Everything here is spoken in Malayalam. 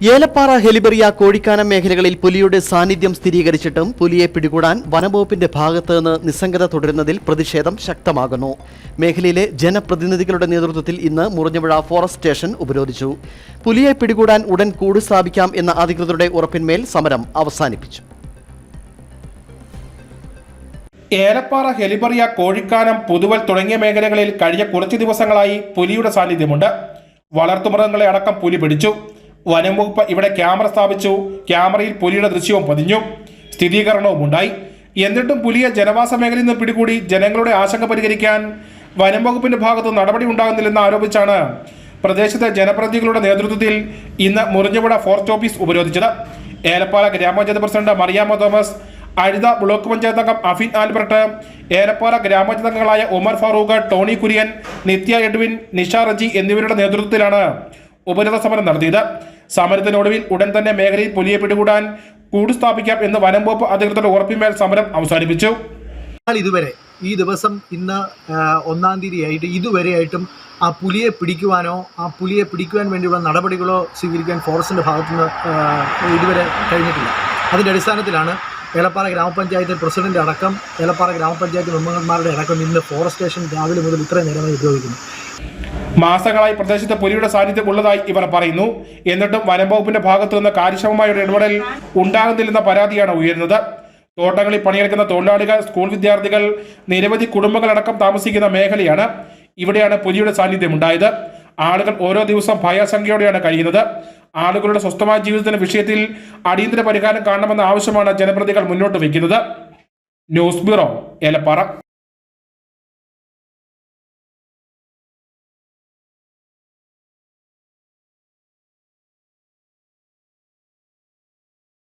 ഏലപ്പാറ ഹെലിബറിയ കോഴിക്കാനം മേഖലകളിൽ പുലിയുടെ സാന്നിധ്യം സ്ഥിരീകരിച്ചിട്ടും പുലിയെ പിടികൂടാൻ വനംവകുപ്പിന്റെ ഭാഗത്ത് നിന്ന് നിസ്സംഗത തുടരുന്നതിൽ പ്രതിഷേധം ശക്തമാകുന്നു. മേഖലയിലെ ജനപ്രതിനിധികളുടെ നേതൃത്വത്തിൽ ഇന്ന് മുറിഞ്ഞപുഴ ഫോറസ്റ്റ് സ്റ്റേഷൻ ഉപരോധിച്ചു. പുലിയെ പിടികൂടാൻ ഉടൻ കൂട് സ്ഥാപിക്കാം എന്ന അധികൃതരുടെ ഉറപ്പിന്മേൽ സമരം അവസാനിപ്പിച്ചു. ഏലപ്പാറ ഹെലിബറിയ കോഴിക്കാനം പുതുവൽ തുടങ്ങിയ മേഖലകളിൽ കഴിഞ്ഞ കുറച്ച് ദിവസങ്ങളായി പുലിയുടെ സാന്നിധ്യമുണ്ട്. വളർത്തുമൃഗങ്ങളെ അടക്കം പുലി പിടിച്ചു. വനം വകുപ്പ് ഇവിടെ ക്യാമറ സ്ഥാപിച്ചു. ക്യാമറയിൽ പുലിയുടെ ദൃശ്യവും പതിഞ്ഞു. സ്ഥിരീകരണവും ഉണ്ടായി. എന്നിട്ടും പുലിയെ ജനവാസ മേഖലയിൽ നിന്ന് പിടികൂടി ജനങ്ങളുടെ ആശങ്ക പരിഹരിക്കാൻ വനം വകുപ്പിന്റെ ഭാഗത്ത് നടപടി ഉണ്ടാകുന്നില്ലെന്ന് ആരോപിച്ചാണ് പ്രദേശത്തെ ജനപ്രതിനിധികളുടെ നേതൃത്വത്തിൽ ഇന്ന് മുറിഞ്ഞപുഴ ഫോറസ്റ്റ് ഓഫീസ് ഉപരോധിച്ചത്. ഏലപ്പാല ഗ്രാമപഞ്ചായത്ത് president Mariamma Thomas Azhutha block panchayat അംഗം അഫിൻ ആൽബർട്ട് ഏലപ്പാല ഗ്രാമപഞ്ചായത്ത് അംഗങ്ങളായ ഉമർ ഫാറൂഖ് ടോണി കുര്യൻ നിത്യ എഡ്വിൻ നിഷ റജി എന്നിവരുടെ നേതൃത്വത്തിലാണ് ഉപരോധ സമരം നടത്തിയത്. സമരത്തിനൊടുവിൽ ഉടൻ തന്നെ മേഖലയിൽ പുലിയെ പിടികൂടാൻ കൂട് സ്ഥാപിക്കാം എന്ന് വനം വകുപ്പ് അധികൃതരുടെ ഉറപ്പിന്മേൽ സമരം അവസാനിപ്പിച്ചു. ഇതുവരെ ഈ ദിവസം ഇന്ന് ഒന്നാം തീയതി ആയിട്ട് ഇതുവരെയായിട്ടും ആ പുലിയെ പിടിക്കുവാനോ ആ പുലിയെ പിടിക്കുവാൻ വേണ്ടിയുള്ള നടപടികളോ സ്വീകരിക്കാൻ ഫോറസ്റ്റിന്റെ ഭാഗത്തുനിന്ന് ഇതുവരെ കഴിഞ്ഞിട്ടില്ല. അതിന്റെ അടിസ്ഥാനത്തിലാണ് ഏലപ്പാറ ഗ്രാമപഞ്ചായത്ത് പ്രസിഡന്റ് അടക്കം ഏലപ്പാറ ഗ്രാമപഞ്ചായത്ത് മെമ്പർമാരുടെ അടക്കം ഇന്ന് ഫോറസ്റ്റ് സ്റ്റേഷൻ രാവിലെ മുതൽ ഇത്രയും നേരമായി ഉപയോഗിക്കുന്നു മാസങ്ങളായി പ്രദേശത്ത് പുലിയുടെ സാന്നിധ്യം ഉള്ളതായി ഇവർ പറയുന്നു. എന്നിട്ടും വനംവകുപ്പിന്റെ ഭാഗത്തു നിന്ന് കാര്യക്ഷമമായ ഒരു ഇടപെടൽ ഉണ്ടാകുന്നില്ലെന്ന പരാതിയാണ് ഉയരുന്നത്. തോട്ടങ്ങളിൽ പണിയെടുക്കുന്ന തൊഴിലാളികൾ സ്കൂൾ വിദ്യാർത്ഥികൾ നിരവധി കുടുംബങ്ങളടക്കം താമസിക്കുന്ന മേഖലയാണ് ഇവിടെയാണ് പുലിയുടെ സാന്നിധ്യം ഉണ്ടായത് ആളുകൾ ഓരോ ദിവസം ഭയാശങ്കയോടെയാണ് കഴിയുന്നത്. ആളുകളുടെ സ്വസ്ഥമായ ജീവിതത്തിന്റെ വിഷയത്തിൽ അടിയന്തര പരിഹാരം കാണണമെന്ന ആവശ്യമാണ് ജനപ്രതികൾ മുന്നോട്ട് വയ്ക്കുന്നത്. News bureau Elappara.